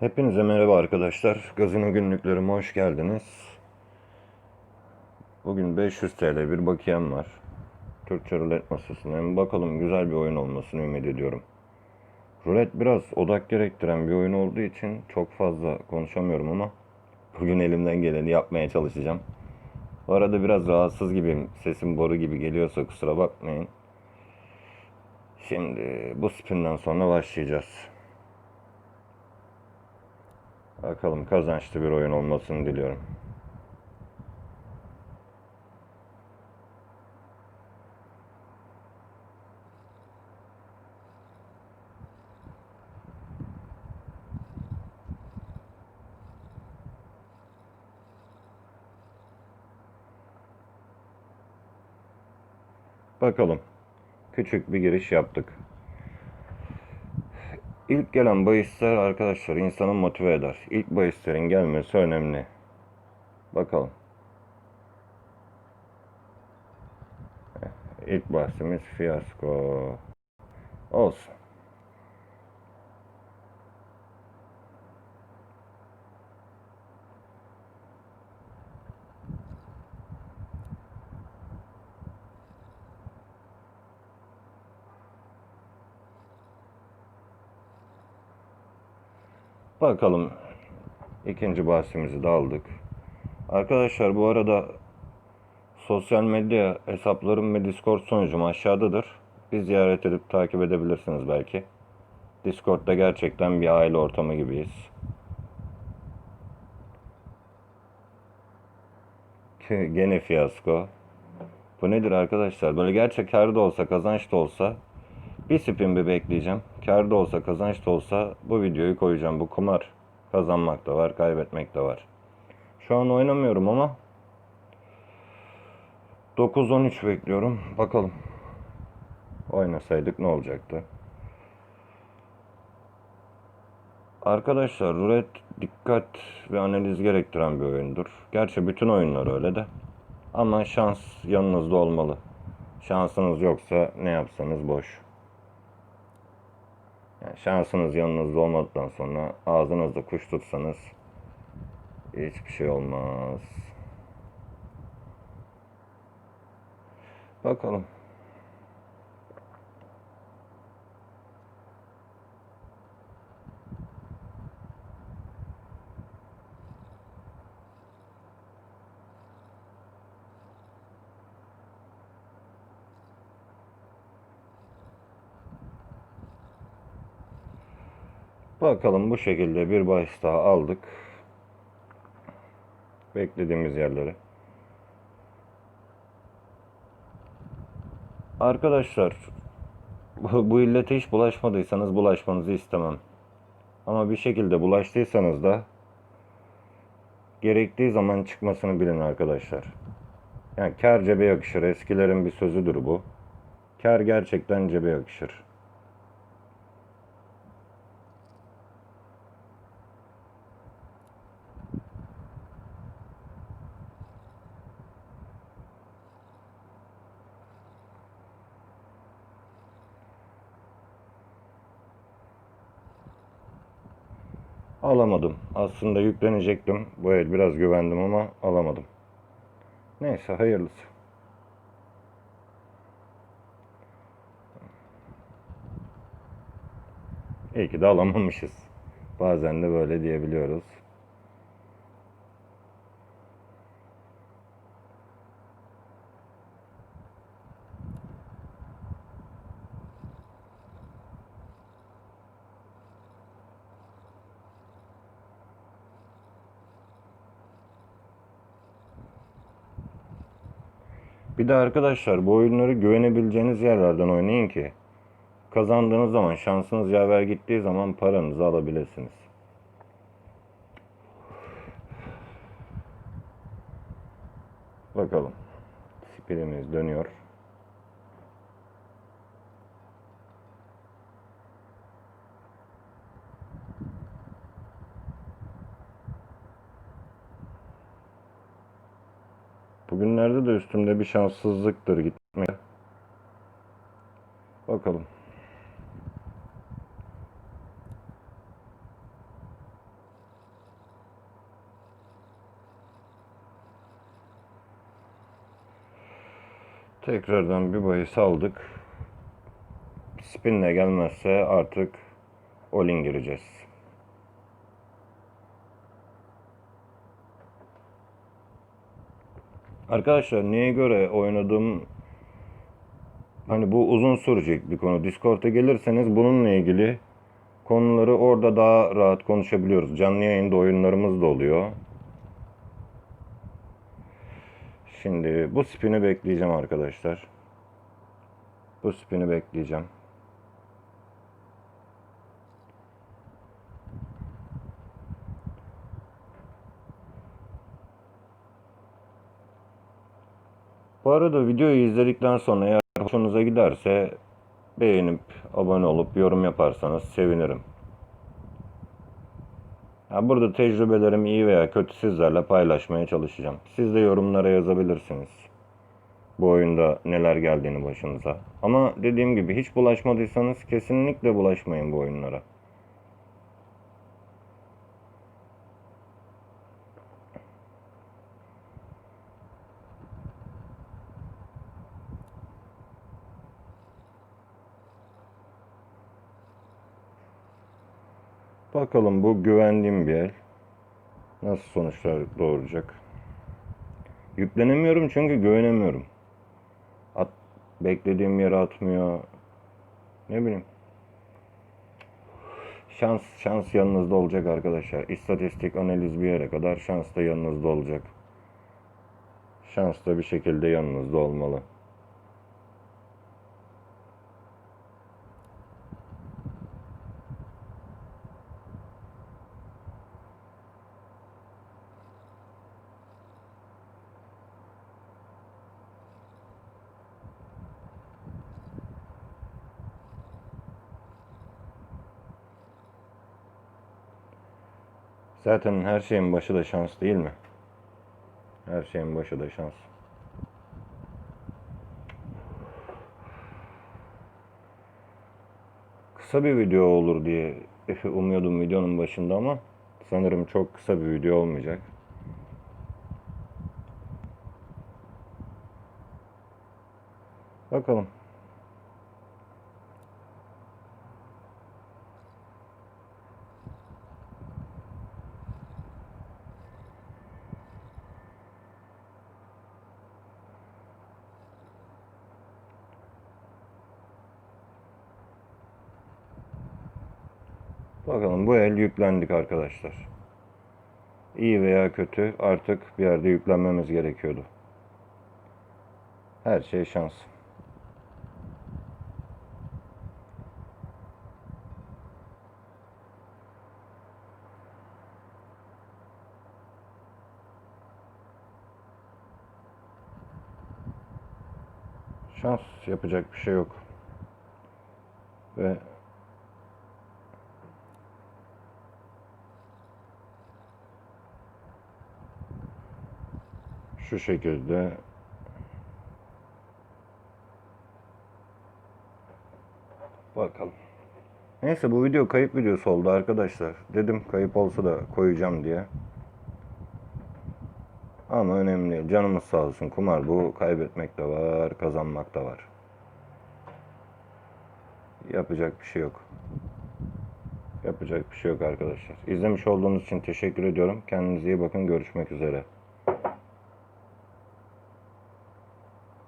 Hepinize merhaba arkadaşlar. Gazino günlüklerime hoş geldiniz. Bugün 500 TL bir bakiyem var. Türkçe rulet masasındayım. Bakalım güzel bir oyun olmasını ümit ediyorum. Rulet biraz odak gerektiren bir oyun olduğu için çok fazla konuşamıyorum ama bugün elimden geleni yapmaya çalışacağım. Bu arada biraz rahatsız gibiyim. Sesim boru gibi geliyorsa kusura bakmayın. Şimdi bu spinden sonra başlayacağız. Bakalım kazançlı bir oyun olmasını diliyorum. Bakalım. Küçük bir giriş yaptık. İlk gelen bahisler arkadaşlar insanı motive eder. İlk bahislerin gelmesi önemli. Bakalım. İlk bahsimiz fiyasko. Olsun. Bakalım. İkinci bahsimizi de aldık. Arkadaşlar bu arada sosyal medya hesaplarım ve Discord sunucum aşağıdadır. Bir ziyaret edip takip edebilirsiniz belki. Discord'da gerçekten bir aile ortamı gibiyiz. Gene fiyasko. Bu nedir arkadaşlar? Böyle gerçek kar da olsa kazanç da olsa bir spin bir bekleyeceğim. Kar da olsa kazanç da olsa bu videoyu koyacağım. Bu kumar kazanmak da var, kaybetmek de var. Şu an oynamıyorum ama 9-13 bekliyorum. Bakalım. Oynasaydık ne olacaktı? Arkadaşlar rulet dikkat ve analiz gerektiren bir oyundur. Gerçi bütün oyunlar öyle de. Ama şans yanınızda olmalı. Şansınız yoksa ne yapsanız boş. Yani şansınız yanınızda olmadıktan sonra ağzınızda kuş tutsanız hiçbir şey olmaz. Bakalım. Bakalım bu şekilde bir bahis daha aldık. Beklediğimiz yerlere. Arkadaşlar bu, illete hiç bulaşmadıysanız bulaşmanızı istemem. Ama bir şekilde bulaştıysanız da gerektiği zaman çıkmasını bilin arkadaşlar. Yani kar cebe yakışır. Eskilerin bir sözüdür bu. Kar gerçekten cebe yakışır. Alamadım. Aslında yüklenecektim. Bu el biraz güvendim ama alamadım. Neyse hayırlısı. İyi ki de alamamışız. Bazen de böyle diyebiliyoruz. Bir de arkadaşlar bu oyunları güvenebileceğiniz yerlerden oynayın ki kazandığınız zaman şansınız yaver gittiği zaman paranızı alabilirsiniz. Bakalım. Spirimiz dönüyor. Bugünlerde de üstümde bir şanssızlıktır gitmeye. Bakalım. Tekrardan bir bahis aldık. Spinle gelmezse artık olin gireceğiz. Arkadaşlar neye göre oynadığım hani bu uzun sürecek bir konu. Discord'a gelirseniz bununla ilgili konuları orada daha rahat konuşabiliyoruz. Canlı yayında oyunlarımız da oluyor. Şimdi bu spini bekleyeceğim arkadaşlar. Bu spini bekleyeceğim. Bu arada videoyu izledikten sonra eğer hoşunuza giderse beğenip abone olup yorum yaparsanız sevinirim. Ya burada tecrübelerimi iyi veya kötü sizlerle paylaşmaya çalışacağım. Siz de yorumlara yazabilirsiniz. Bu oyunda neler geldiğini başınıza. Ama dediğim gibi hiç bulaşmadıysanız kesinlikle bulaşmayın bu oyunlara. Bakalım bu güvendiğim bir el. Nasıl sonuçlar doğuracak? Yüklenemiyorum çünkü güvenemiyorum. At, beklediğim yere atmıyor. Ne bileyim. Şans şans yanınızda olacak arkadaşlar. İstatistik analiz bir yere kadar şans da yanınızda olacak. Şans da bir şekilde yanınızda olmalı. Zaten her şeyin başı da şans değil mi? Her şeyin başı da şans. Kısa bir video olur diye umuyordum videonun başında ama sanırım çok kısa bir video olmayacak. Bakalım. Bakalım bu el yüklendik arkadaşlar. İyi veya kötü artık bir yerde yüklenmemiz gerekiyordu. Her şey şans. Şans yapacak bir şey yok. Ve şu şekilde bakalım. Neyse bu video kayıp videosu oldu arkadaşlar. Dedim kayıp olsa da koyacağım diye. Ama önemli değil. Canımız sağ olsun. Kumar bu kaybetmek de var, kazanmak da var. Yapacak bir şey yok. Yapacak bir şey yok arkadaşlar. İzlemiş olduğunuz için teşekkür ediyorum. Kendinize iyi bakın. Görüşmek üzere.